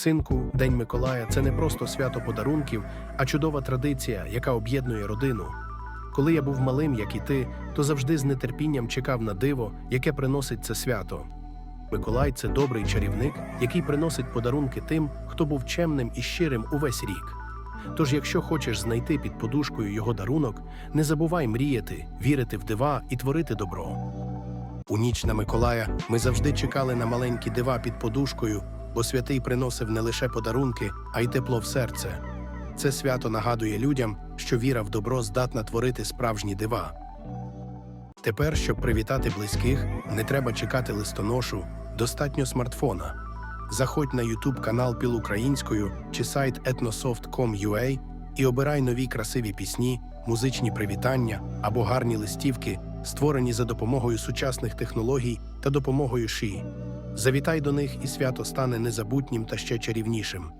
Синку, День Миколая це не просто свято подарунків, а чудова традиція, яка об'єднує родину. Коли я був малим, як і ти, то завжди з нетерпінням чекав на диво, яке приносить це свято. Миколай це добрий чарівник, який приносить подарунки тим, хто був чемним і щирим увесь рік. Тож, якщо хочеш знайти під подушкою його дарунок, не забувай мріяти, вірити в дива і творити добро. У ніч на Миколая ми завжди чекали на маленькі дива під подушкою, бо святий приносив не лише подарунки, а й тепло в серце. Це свято нагадує людям, що віра в добро здатна творити справжні дива. Тепер, щоб привітати близьких, не треба чекати листоношу, достатньо смартфона. Заходь на YouTube канал Піл Українською чи сайт etnosoft.com.ua і обирай нові красиві пісні, музичні привітання або гарні листівки, створені за допомогою сучасних технологій та допомогою ШІ. Завітай до них, і свято стане незабутнім та ще чарівнішим.